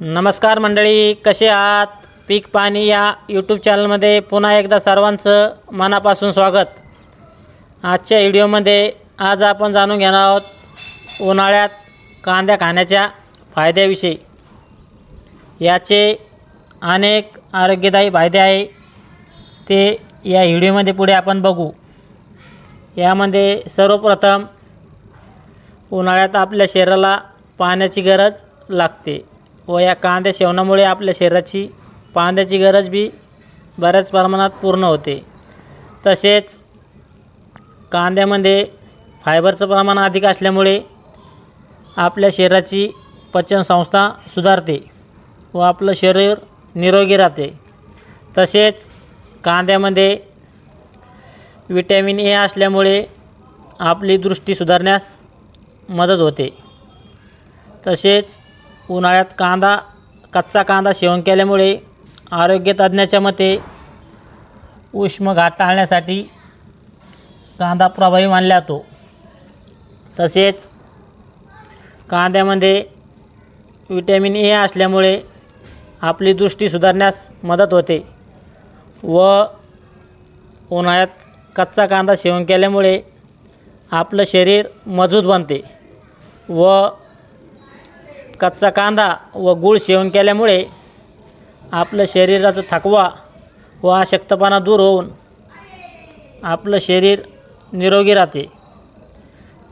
नमस्कार मंडळी कसे आहात? पीक पाणी या यूट्यूब चॅनलमध्ये पुन्हा एकदा सर्वांचं मनापासून स्वागत. आजच्या व्हिडिओमध्ये आज आपण जाणून घेणार आहोत उन्हाळ्यात कांद्या खाण्याच्या फायद्याविषयी. याचे अनेक आरोग्यदायी फायदे आहे. ते या व्हिडिओमध्ये पुढे आपण बघू. यामध्ये सर्वप्रथम उन्हाळ्यात आपल्या शरीराला पाण्याची गरज लागते. व या कांद्या सेवनामुळे आपल्या शरीराची पाण्याची गरज बी बऱ्याच प्रमाणात पूर्ण होते. तसेच कांद्यामध्ये फायबरचं प्रमाण अधिक असल्यामुळे आपल्या शरीराची पचनसंस्था सुधारते व आपलं शरीर निरोगी राहते. तसेच कांद्यामध्ये विटॅमिन ए असल्यामुळे आपली दृष्टी सुधारण्यास मदत होते. तसेच उन्हाळ्यात कांदा कच्चा कांदा सेवन केल्यामुळे आरोग्य तज्ज्ञाच्या मते उष्मघात टाळण्यासाठी कांदा प्रभावी मानला जातो. तसेच कांद्यामध्ये विटॅमिन ए असल्यामुळे आपली दृष्टी सुधारण्यास मदत होते व उन्हाळ्यात कच्चा कांदा सेवन केल्यामुळे आपलं शरीर मजबूत बनते व कच्चा कांदा व गूळ सेवन केल्यामुळे आपलं शरीराचा थकवा व अशक्तपणा दूर होऊन आपलं शरीर निरोगी राहते.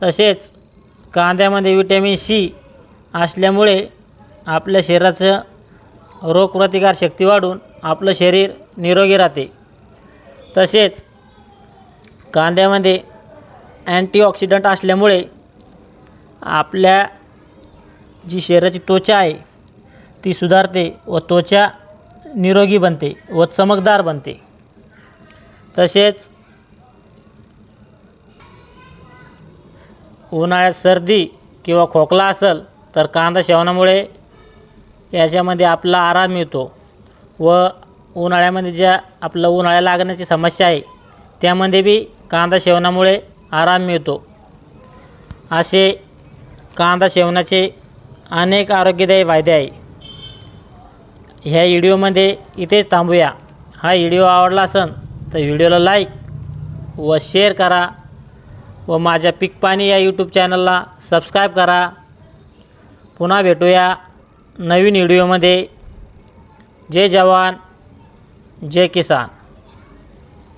तसेच कांद्यामध्ये विटॅमिन सी असल्यामुळे आपल्या शरीराचं रोगप्रतिकार शक्ती वाढून आपलं शरीर निरोगी राहते. तसेच कांद्यामध्ये अँटीऑक्सिडंट असल्यामुळे आपल्या जी शरीराची त्वचा आहे ती सुधारते व त्वचा निरोगी बनते व चमकदार बनते. तसेच उन्हाळ्यात सर्दी किंवा खोकला असेल तर कांदा सेवनामुळे याच्यामध्ये आपला आराम मिळतो व उन्हाळ्यामध्ये ज्या आपलं उन्हाळ्या लागण्याची समस्या आहे त्यामध्ये बी कांदा सेवनामुळे आराम मिळतो. असे कांदा सेवनाचे अनेक आरोग्यदायी फायदे आहे. ह्या व्हिडिओमध्ये इथेच थांबूया. हा व्हिडिओ आवडला असेल तर व्हिडिओला लाईक व शेअर करा व माझ्या पीक पाणी या यूट्यूब चॅनलला सबस्क्राईब करा. पुन्हा भेटूया नवीन व्हिडिओमध्ये. जय जवान जय किसान.